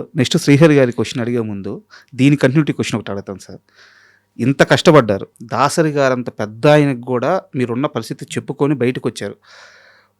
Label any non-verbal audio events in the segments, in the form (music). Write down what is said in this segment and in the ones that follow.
Next Srihari గారి question అడిగే ముందు దీని కంటిన్యూటీ క్వశ్చన్ ఒకటి అడుగుతాను సార్. ఇంత కష్టపడ్డారు. దాసరి గారు అంత పెద్ద ఆయనకు కూడా మీరున్న పరిస్థితి చెప్పుకొని బయటకు వచ్చారు.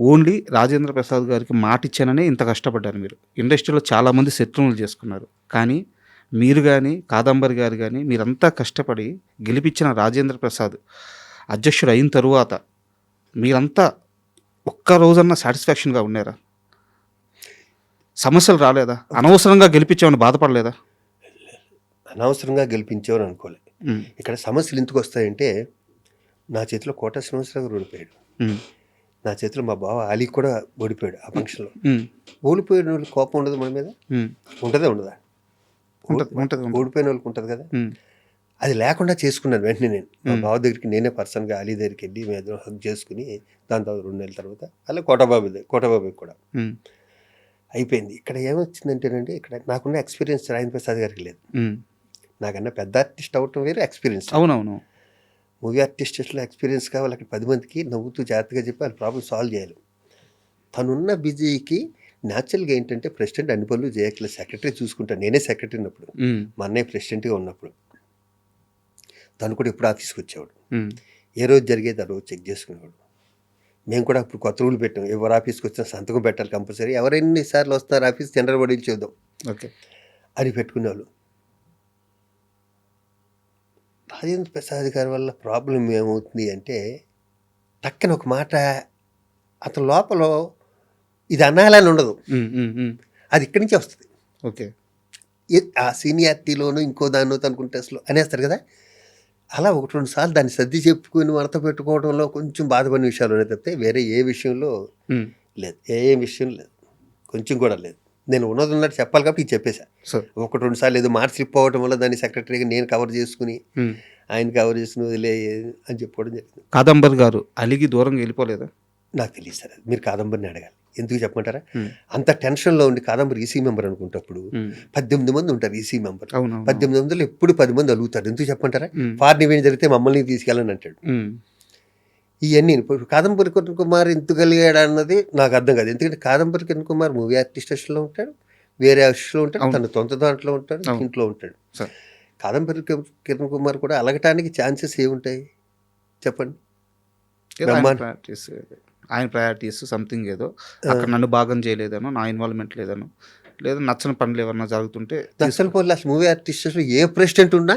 ఓన్లీ రాజేంద్ర ప్రసాద్ గారికి మాట ఇచ్చాననే ఇంత కష్టపడ్డారు మీరు. ఇండస్ట్రీలో చాలామంది శత్రువులు చేసుకున్నారు. కానీ మీరు కానీ కాదంబరి గారు కానీ మీరంతా కష్టపడి గెలిపించిన రాజేంద్ర ప్రసాద్ అధ్యక్షుడు అయిన తరువాత మీరంతా ఒక్క రోజన్నా సాటిస్ఫాక్షన్గా ఉన్నారా సమస్యలు రాలేదా? అనవసరంగా గెలిపించామని బాధపడలేదా? అనవసరంగా గెలిపించామని అనుకోలే. ఇక్కడ సమస్యలు ఎందుకు వస్తాయంటే నా చేతిలో కోట శ్రీనివాసరావు గారు ఓడిపోయాడు. నా చేతిలో మా బావ అలీ కూడా ఓడిపోయాడు ఆ ఫంక్షన్లో. ఓడిపోయిన వాళ్ళకి కోపం ఉండదు మన మీద. ఉంటుందా ఉండదా. ఓడిపోయిన వాళ్ళకి ఉంటుంది కదా? అది లేకుండా చేసుకున్నాను వెంటనే నేను. మా. బావ దగ్గరికి నేనే పర్సన్గా అలీ దగ్గరికి వెళ్ళి మేము హక్ చేసుకుని దాని తర్వాత రెండు నెలల తర్వాత అలా కోటబాబు కోటబాబుకి కూడా. అయిపోయింది. ఇక్కడ ఏమొచ్చిందంటేనండి ఇక్కడ నాకున్న ఎక్స్పీరియన్స్ రాజేంద్ర ప్రసాద్ గారికి లేదు. నాకన్నా పెద్ద ఆర్టిస్ట్ అవటం వేరే ఎక్స్పీరియన్స్. అవునవును. మూవీ ఆర్టిస్ట్లో ఎక్స్పీరియన్స్ కావాలి అక్కడ పది మందికి నవ్వుతూ జాగ్రత్తగా చెప్పి వాళ్ళ ప్రాబ్లమ్ సాల్వ్ చేయాలి. తనున్న బిజీకి న్యాచురల్గా ఏంటంటే ప్రెసిడెంట్ అన్ని పనులు చేయట్లేదు సెక్రటరీ చూసుకుంటాను నేనే సెక్రటరీ ఉన్నప్పుడు. మా అన్నయ్య ప్రెసిడెంట్గా ఉన్నప్పుడు. తను కూడా ఎప్పుడు ఆఫీస్కి వచ్చేవాడు. ఏ రోజు జరిగేది ఆ రోజు చెక్ చేసుకునేవాడు. మేము కూడా అప్పుడు కొత్త రూల్ పెట్టాం. ఎవరు ఆఫీస్కి వచ్చినా సంతకం పెట్టాలి కంపల్సరీ. ఎవరెన్ని సార్లు వస్తున్నారు ఆఫీస్ జనరల్ బడీలు చూద్దాం. ఓకే. అని పెట్టుకునేవాళ్ళు. రాజేంద్ర ప్రసాద్ గారి వల్ల ప్రాబ్లం ఏమవుతుంది అంటే టక్కన ఒక మాట అతని లోపల ఇది అనాలని ఉండదు. అది ఇక్కడి నుంచి వస్తుంది. ఓకే. ఆ సీనియారిటీలోనూ ఇంకో దాన్నో అనుకుంటే అసలు అనేస్తారు కదా. అలా ఒకటి రెండు సార్లు దాన్ని సర్ది చెప్పుకొని మడత పెట్టుకోవడంలో కొంచెం బాధపడిన విషయాలు ఉన్నాయి తప్పితే వేరే ఏ విషయంలో లేదు. ఏ విషయం లేదు. కొంచెం కూడా లేదు. నేను ఉన్నది ఉన్నట్టు చెప్పాలి కాబట్టి ఇది చెప్పేశా. ఒకటి రెండు సార్లు ఏదో మాట స్లిప్ అవ్వడం వల్ల దాన్ని సెక్రటరీగా నేను కవర్ చేసుకుని. ఆయన కవర్ చేసుకుని వదిలే అని చెప్పుకోవడం జరిగింది. కాదంబర్ గారు అలిగి దూరంగా వెళ్ళిపోలేదా? నాకు తెలియదు సార్. మీరు కాదంబరిని అడగాలి. ఎందుకు చెప్పమంటారా? అంత టెన్షన్లో ఉండి కాదంబరి ఈసీ మెంబర్ అనుకుంటప్పుడు. పద్దెనిమిది మంది ఉంటారు ఈసీ మెంబర్. పద్దెనిమిది వందలు ఎప్పుడు పది మంది అలుగుతారు. ఎందుకు చెప్పంటారా ఉమ్, ఫారిన్ ఈవెంట్ జరిగితే మమ్మల్ని తీసుకెళ్ళని అంటాడు. ఇవన్నీ కాదంబరి కిరణ్ కుమార్ ఎందుకు కలిగాడు అన్నది నాకు అర్థం కాదు. ఎందుకంటే కాదంబరి కిరణ్ కుమార్ మూవీ ఆర్టిస్ట్లో ఉంటాడు వేరే ఆర్టిస్ట్లో ఉంటాడు. తన సొంత దాంట్లో ఉంటాడు. ఇంట్లో ఉంటాడు. కాదంబరి కిరణ్ కుమార్ కూడా అలగటానికి ఛాన్సెస్ ఏముంటాయి? చెప్పండి. ఆయన ప్రయారిటీస్ సంథింగ్ ఏదో. అక్కడ నన్ను భాగం చేయలేదనో నా ఇన్వాల్వ్మెంట్ లేదనో లేదా నచ్చని పనులు ఏమన్నా జరుగుతుంటే నక్సల్ పోల్ అసలు మూవీ ఆర్టిస్ట్లో ఏ ప్రెసిడెంట్ ఉన్నా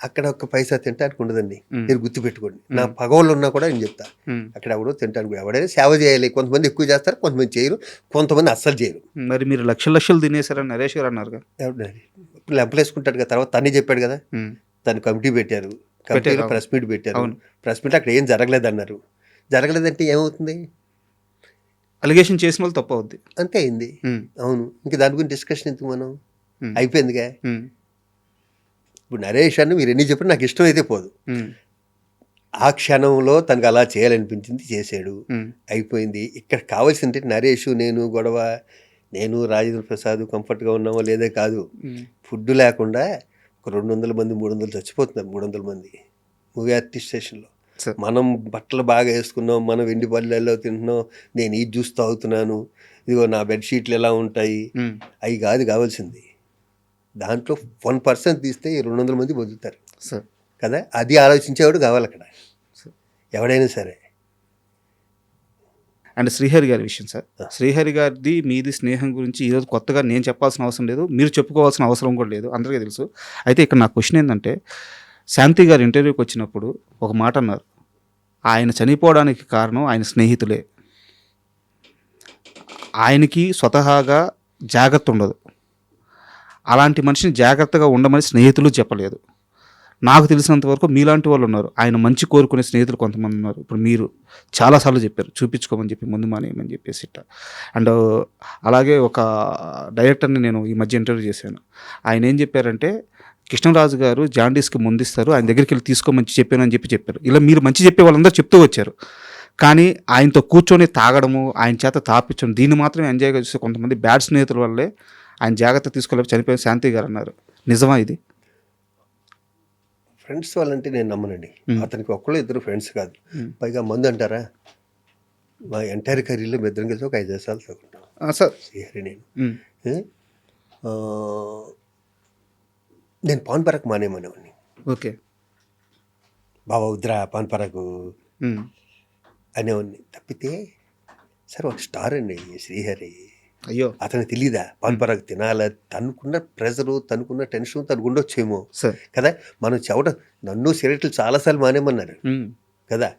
అక్కడ ఒక పైసా తింటానికి ఉండదండి. మీరు గుర్తుపెట్టుకోండి. నా పగవాళ్ళు ఉన్నా కూడా నేను చెప్తా. అక్కడ ఎవడో తింటానికి ఎవడైనా సేవ చేయాలి. కొంతమంది ఎక్కువ చేస్తారు కొంతమంది చేయరు కొంతమంది అస్సలు చేయరు. మరి మీరు లక్షల లక్షలు తినేసారని నరేష్ గారు అన్నారుగా ఎవడు ఇప్పుడు లెంపలేసుకుంటాడు కదా తర్వాత తనే చెప్పాడు కదా. దాని కమిటీ పెట్టారు. కమిటీలో ప్రెస్ మీట్ పెట్టారు. అవును. ప్రెస్ మీట్ అక్కడ ఏం జరగలేదు అన్నారు జరగలేదంటే ఏమవుతుంది? అలిగేషన్ చేసిన వాళ్ళు తప్పు అవుద్ది అంతే అయింది. అవును. ఇంకా దాని గురించి డిస్కషన్ ఎందుకు మనం? అయిపోయిందిగా? ఇప్పుడు నరేష్ అని మీరు ఎన్ని చెప్పినా నాకు ఇష్టం అయితే పోదు. ఆ క్షణంలో తనకు అలా చేయాలనిపించింది చేశాడు. అయిపోయింది. ఇక్కడ కావాల్సింది నరేష్ నేను గొడవ నేను రాజేంద్ర ప్రసాద్ కంఫర్ట్గా ఉన్నామో లేదే కాదు. ఫుడ్ లేకుండా ఒక రెండు వందల మంది మూడు వందలు చచ్చిపోతున్నారు మూడు వందల మంది. మూవీ ఆర్టిస్ట్ స్టేషన్లో. మనం బట్టలు బాగా వేసుకున్నాం మనం వెండి పల్లెల్లో తింటున్నాం నేను ఈ జ్యూస్ తాగుతున్నాను ఇదిగో నా బెడ్షీట్లు ఎలా ఉంటాయి? అవి కాదు కావాల్సింది. దాంట్లో వన్ పర్సెంట్ తీస్తే ఈ రెండు వందల మంది బతుకుతారు. సార్ కదా? అది ఆలోచించేవాడు కావాలి అక్కడ. ఎవడైనా సరే. అండ్ శ్రీహరి గారి విషయం సార్. శ్రీహరి గారిది మీది స్నేహం గురించి ఈరోజు కొత్తగా నేను చెప్పాల్సిన అవసరం లేదు మీరు చెప్పుకోవాల్సిన అవసరం కూడా లేదు అందరికీ తెలుసు. అయితే ఇక్కడ నా క్వశ్చన్ ఏంటంటే శాంతి గారు ఇంటర్వ్యూకి వచ్చినప్పుడు ఒక మాట అన్నారు. ఆయన చనిపోవడానికి కారణం ఆయన స్నేహితులే. ఆయనకి స్వతహాగా జాగ్రత్త ఉండదు. అలాంటి మనిషిని జాగ్రత్తగా ఉండమని స్నేహితులు చెప్పలేదు. నాకు తెలిసినంత వరకు మీలాంటి వాళ్ళు ఉన్నారు. ఆయన మంచి కోరుకునే స్నేహితులు కొంతమంది ఉన్నారు. ఇప్పుడు మీరు చాలాసార్లు చెప్పారు. చూపించుకోమని చెప్పి ముందు మానేయమని చెప్పేసి ఇట్ట అండ్ అలాగే ఒక డైరెక్టర్ని నేను ఈ మధ్య ఇంటర్వ్యూ చేశాను. ఆయన ఏం చెప్పారంటే కృష్ణరాజు గారు జాండీస్కి ముందిస్తారు ఆయన దగ్గరికి వెళ్ళి తీసుకోమని చెప్పాను అని చెప్పి చెప్పారు. ఇలా మీరు మంచి చెప్పే వాళ్ళందరూ చెప్తూ వచ్చారు. కానీ ఆయనతో కూర్చొని తాగడము ఆయన చేత తాపించడం దీన్ని మాత్రం ఎంజాయ్గా చూసే కొంతమంది బ్యాడ్ స్నేహితుల వల్లే ఆయన జాగ్రత్త తీసుకోలేక చనిపోయిన శాంతి గారు అన్నారు. నిజమా ఇది? ఫ్రెండ్స్ వాళ్ళంటే నేను నమ్మనండి. మ్మ్. అతనికి ఒక్కళ్ళు ఇద్దరు ఫ్రెండ్స్ కాదు. పైగా మందు అంటారా? మా ఎంటైర్ కర్రీలో ఇద్దరం కలిసి ఒక ఐదు సార్లు తగ్గుంటాం సార్. శ్రీహరి నేను. నేను పవన్ పరాగ్ మానేమనేవాడిని. ఓకే. బాబా వద్దురా పవన్ పరాగ్ ఉమ్. అనేవాడిని. తప్పితే సార్ ఒక స్టార్ అండి శ్రీహరి. అయ్యో. అతనికి తెలీదా? పవన్ పరాగ్ తినాల? తనుకున్న ప్రెజరు తనుకున్న టెన్షన్ తనకు ఉండొచ్చేమో కదా? మనం చెవట నన్ను సిగరెట్లు చాలాసార్లు మానేమన్నారు. కదా?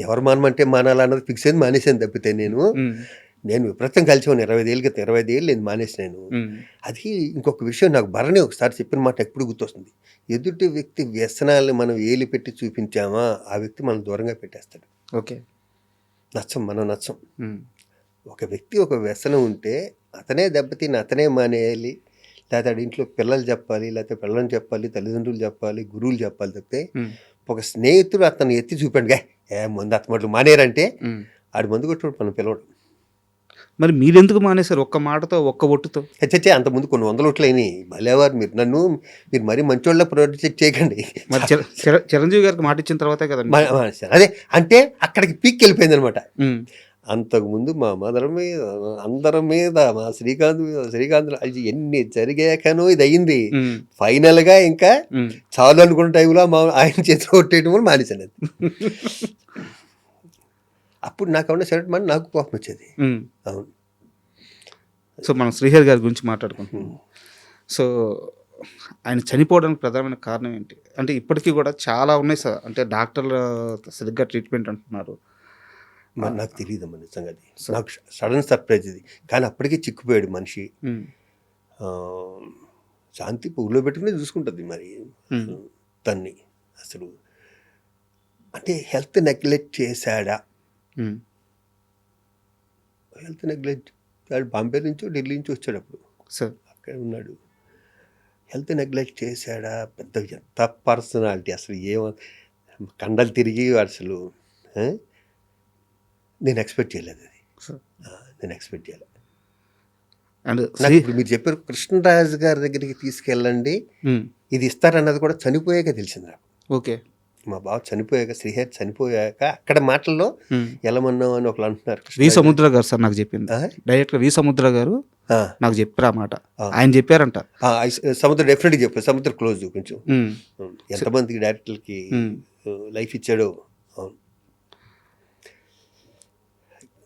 ఎవరు మానమంటే మానాలన్నది ఫిక్స్ అయింది మానేసాను తప్పితే నేను. నేను విపరీతం కలిసి ఇరవై ఐదు ఏళ్ళ క్రితం ఇరవై ఐదు ఏళ్ళు నేను మానేసినాను. అది ఇంకొక విషయం నాకు భరణి ఒకసారి చెప్పిన మాట ఎప్పుడు గుర్తొస్తుంది. ఎదుటి వ్యక్తి వ్యసనాలను మనం ఏలి పెట్టి చూపించామా ఆ వ్యక్తి మనం దూరంగా పెట్టేస్తాడు. ఓకే. నచ్చం మనం నచ్చం. ఒక వ్యక్తి ఒక వ్యసనం ఉంటే అతనే దెబ్బతిని అతనే మానేయాలి. లేకపోతే ఇంట్లో పిల్లలు చెప్పాలి లేకపోతే పిల్లలు చెప్పాలి తల్లిదండ్రులు చెప్పాలి గురువులు చెప్పాలి తప్పితే. ఒక స్నేహితుడు అతను ఎత్తి చూపాడు. గా ఏ ముందు అతను మానేరంటే. ఆడి మందు కొట్టుడు మనం పిలవడం. మరి మీరెందుకు మానేశారు ఒక్క మాటతో ఒక్క ఒట్టుతో? హెచ్చే అంత ముందు కొన్ని వందల ఓట్లు అయినాయి. భలేవారు మీరు నన్ను మీరు మరీ మంచోళ్ళ ప్రొజెక్ట్ చేయకండి. మరి చిర- చిర- చిరంజీవి గారికి మాట ఇచ్చిన తర్వాతే మ- అదే అంటే అక్కడికి పీక్ వెళ్ళిపోయింది అనమాట. అంతకుముందు మా మదర్ మీద అందరం మీద మా శ్రీకాంత్ మీద శ్రీకాంత్ అది ఎన్ని జరిగాకనో ఇది అయింది. ఫైనల్గా ఇంకా. చాలు అనుకున్న టైంలో మా ఆయన చేతిలో కొట్టేయడం కూడా మానేశాను. అది (laughs) అప్పుడు నాకు అవునా సరే మన నాకు కోపం వచ్చేది. అవును. సో మనం శ్రీహరి గారి గురించి మాట్లాడుకుంటున్నాం. సో ఆయన చనిపోవడానికి ప్రధానమైన కారణం ఏంటి? అంటే ఇప్పటికీ కూడా చాలా ఉన్నాయి సార్. అంటే డాక్టర్లు సరిగ్గా ట్రీట్మెంట్ అంటున్నారు. మరి నాకు తెలియదు అమ్మ నిజంగా అది. నాకు సడన్ సర్ప్రైజ్ ఇది. కానీ అప్పటికే చిక్కుపోయాడు మనిషి. శాంతి పువ్వులో పెట్టుకుని చూసుకుంటుంది మరి. తన్ని. అసలు అంటే హెల్త్ నెగ్లెక్ట్ చేశాడా. హెల్త్ నెగ్లెక్ట్ వాడు బాంబే నుంచో ఢిల్లీ నుంచి వచ్చాడు అప్పుడు సార్ అక్కడ ఉన్నాడు. హెల్త్ నెగ్లెక్ట్ చేశాడా? పెద్ద ఎంత పర్సనాలిటీ అసలు ఏమ కండలు తిరిగి అసలు? నేను ఎక్స్పెక్ట్ చేయలేదు అది. నేను ఎక్స్పెక్ట్ చేయలేదు. అండ్ ఇప్పుడు మీరు చెప్పారు కృష్ణరాజు గారి దగ్గరికి తీసుకెళ్ళండి. ఉమ్. ఇది ఇస్తారన్నది కూడా చనిపోయాక తెలిసింది నాకు. ఓకే మా బావ చనిపోయాక శ్రీహరి చనిపోయాక అక్కడ మాటల్లో ఉమ్. ఎలమన్నాం అని ఒకళ్ళు అంటున్నారు వి. సముద్ర గారు సార్ నాకు చెప్పింది ఆ? డైరెక్టర్ వి సముద్ర గారు నాకు చెప్పారు ఆ మాట ఆ. ఆయన చెప్పారంట సముద్ర డెఫినెట్గా చెప్పారు సముద్ర క్లోజ్ కొంచెం. ఎంతమందికి డైరెక్టర్కి. లైఫ్ ఇచ్చాడో అవును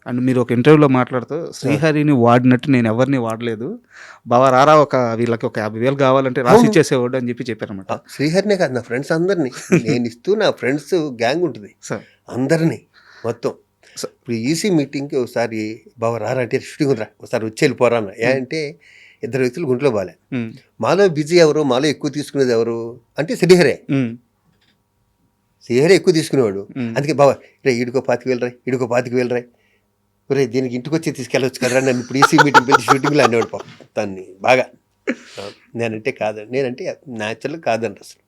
అండ్ మీరు ఒక ఇంటర్వ్యూలో మాట్లాడుతూ శ్రీహరిని వాడినట్టు నేను ఎవరిని వాడలేదు. బావా రారా ఒక వీళ్ళకి ఒక యాభై వేలు కావాలంటే రాసి ఇచ్చేసేవాడు అని చెప్పి చెప్పారన్నమాట. ఆ, శ్రీహరినే కాదు నా ఫ్రెండ్స్ అందరినీ. (laughs) నేను ఇస్తూ నా ఫ్రెండ్స్ గ్యాంగ్ ఉంటుంది. సార్ అందరినీ మొత్తం. ఇప్పుడు ఈసీ మీటింగ్కి ఒకసారి బావ రారా అంటే షూటింగ్ రా ఒకసారి వచ్చి వెళ్ళిపోరా అన్న. ఏ అంటే ఇద్దరు వ్యక్తులు గుంట్లో బాలే. మాలో బిజీ ఎవరు మాలో ఎక్కువ తీసుకునేది ఎవరు? అంటే శ్రీహరే. శ్రీహరే ఎక్కువ తీసుకునేవాడు. అందుకే బావ రే ఇడుకో పాతికి వెళ్ళరా ఇడుకో పాతికి వెళ్ళరా రే దీనికి ఇంటికి వచ్చి తీసుకెళ్ళవచ్చు కదరా నన్ను ఇప్పుడు ఈసీ మీటింగ్ పిలిచి షూటింగ్లో అనేవాడు పాపం తన్ని బాగా. నేనంటే కాదండి నేనంటే న్యాచురల్ కాదండి అసలు.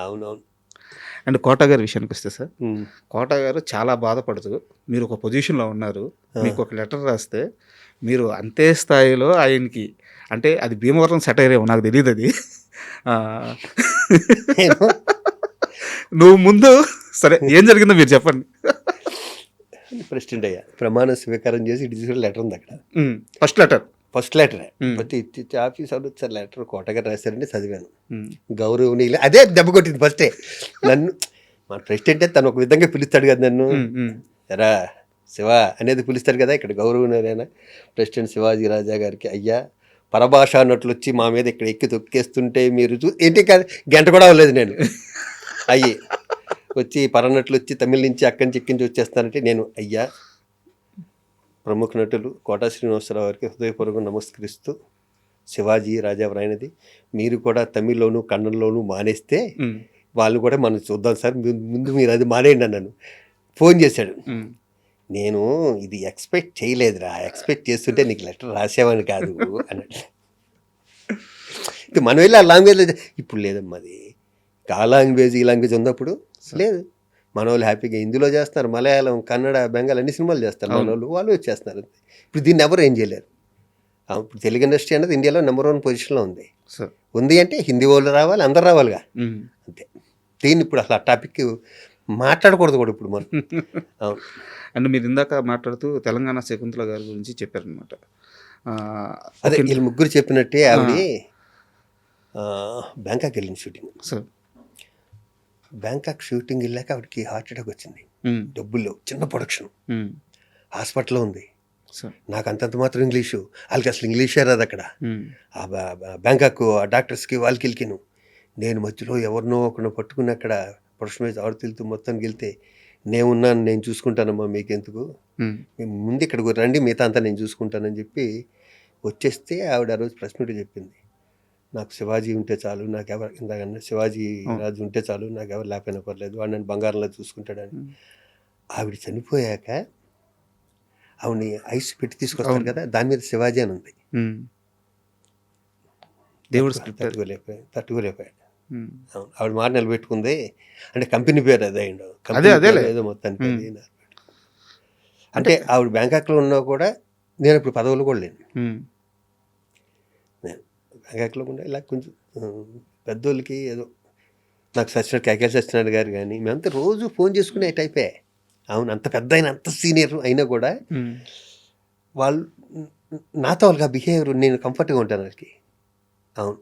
అవునవును. అండ్ కోట గారి విషయానికి వస్తే సార్. కోట గారు చాలా బాధపడుతూ మీరు ఒక పొజిషన్లో ఉన్నారు మీకు ఒక లెటర్ రాస్తే మీరు అంతే స్థాయిలో ఆయనకి అంటే అది భీమవరం సెటైర్ ఏమో నాకు తెలియదు అది. నువ్వు ముందు సరే ఏం జరిగిందో మీరు చెప్పండి. ప్రెసిడెంట్ అయ్యా ప్రమాణ స్వీకారం చేసి డిజిటల్ లెటర్ ఉంది అక్కడ. First letter first letter. ప్రతి ఇచ్చి ఆఫీస్ వాళ్ళు వచ్చారు లెటర్ కోటగారు రాశారంటే చదివాను. గౌరవనీయులు అదే దెబ్బ కొట్టింది ఫస్టే నన్ను మా ప్రెసిడెంటే తను ఒక విధంగా పిలుస్తాడు కదా నన్ను. ఎరా శివ అనేది పిలుస్తాడు కదా ఇక్కడ గౌరవనీయులైన ప్రెసిడెంట్ శివాజీ రాజా గారికి అయ్యా పరభాష అన్నట్లు వచ్చి మా మీద ఇక్కడ ఎక్కి తొక్కేస్తుంటే మీరు చూ ఏంటి కాదు గంట కూడా అవ్వలేదు నేను. అయ్యి వచ్చి పరనట్లు వచ్చి తమిళ నుంచి అక్కడి నుంచి ఎక్కించి వచ్చేస్తానంటే నేను అయ్యా. ప్రముఖ నటులు కోటా శ్రీనివాసరావు గారికి హృదయపూర్వకంగా నమస్కరిస్తూ శివాజీ రాజా వ్రాయినది. మీరు కూడా తమిళ్ళోను కన్నడలోను మానేస్తే వాళ్ళు కూడా మనం చూద్దాం సార్. ముందు- మీరు అది మానేయండి అన్నాను. ఫోన్ చేశాడు. నేను ఇది ఎక్స్పెక్ట్ చేయలేదురా. ఎక్స్పెక్ట్ చేస్తుంటే నీకు లెటర్ రాసావని కాదు అన్నట్టు ఇది మనం వెళ్ళి ఆ లాంగ్వేజ్ ఇప్పుడు లేదమ్మా అది. ఆ లాంగ్వేజ్ ఈ లాంగ్వేజ్ ఉన్నప్పుడు లేదు. మన వాళ్ళు హ్యాపీగా హిందీలో చేస్తున్నారు మలయాళం కన్నడ బెంగాల్ అన్ని సినిమాలు చేస్తారు. మన వాళ్ళు వాళ్ళు వచ్చేస్తున్నారు అంతే. ఇప్పుడు దీన్ని ఎవరు ఏం చేయలేరు. ఇప్పుడు తెలుగు ఇండస్ట్రీ అనేది ఇండియాలో నెంబర్ వన్ పొజిషన్లో ఉంది. సార్. ఉంది అంటే హిందీ వాళ్ళు రావాలి అందరు రావాలిగా. అంతే. దీన్ని ఇప్పుడు అసలు ఆ టాపిక్ మాట్లాడకూడదు కూడా ఇప్పుడు మనం. (laughs) అవును. అండ్ మీరు ఇందాక మాట్లాడుతూ తెలంగాణ శకుంతల గారి గురించి చెప్పారనమాట అదే. వీళ్ళు ముగ్గురు చెప్పినట్టే ఆవిడ బ్యాంకాక్ వెళ్ళింది షూటింగ్. సార్. బ్యాంకాక్ షూటింగ్ వెళ్ళాక ఆవిడకి హార్ట్ అటాక్ వచ్చింది. ఉమ్, డబ్బులు లేవు. చిన్న ప్రొడక్షన్. హాస్పిటల్లో ఉంది. నాకు అంతంత మాత్రం ఇంగ్లీషు. వాళ్ళకి అసలు ఇంగ్లీషే రాదు అక్కడ. బ్యాంకాక్ ఆ డాక్టర్స్కి వాళ్ళకి వెళ్ళిను నేను మధ్యలో ఎవరినో ఒకరినో పట్టుకుని అక్కడ ప్రొడక్షన్ మీద ఆడుతూ మొత్తం వెళ్తే నేనున్నాను నేను చూసుకుంటానమ్మా మీకెందుకు? ముందు ఇక్కడికి రండి మిగతా అంతా నేను చూసుకుంటానని చెప్పి వచ్చేస్తే ఆవిడ ఆ రోజు ప్రెస్ మీట్ చెప్పింది. నాకు శివాజీ ఉంటే చాలు నాకు ఎవరు ఇందాక శివాజీ రాజు ఉంటే చాలు నాకు ఎవరు లేకపోయినా పర్లేదు వాడు నన్ను బంగారంలో చూసుకుంటాడని. ఆవిడ చనిపోయాక ఆవిడని ఐస్ పెట్టి తీసుకొస్తారు అవును. కదా దాని మీద శివాజీ అని ఉంది. దేవుడు. తట్టుకోలేకపోయాడు తట్టుకోలేకపోయాడు అవును ఆవిడ మాట నిలబెట్టుకుంది అంటే కంపెనీ పేరు అదే అదే. ఏదో మొత్తానికి. అంటే ఆవిడ బ్యాంకాక్లో ఉన్నా కూడా నేను ఇప్పుడు పదవులు కూడా లేను ఉమ్, నేను బ్యాంకాక్లో కూడా ఇలా కొంచెం పెద్దోళ్ళకి ఏదో నాకు సత్యనారాయణ కేకే సత్యనారాయణ గారు కానీ మేమంతా రోజు ఫోన్ చేసుకునే టైపే. అవును అంత పెద్ద అయిన అంత సీనియర్ అయినా కూడా వాళ్ళు నాతో వాళ్ళకి బిహేవియర్ నేను కంఫర్ట్గా ఉంటాను వాళ్ళకి. అవును.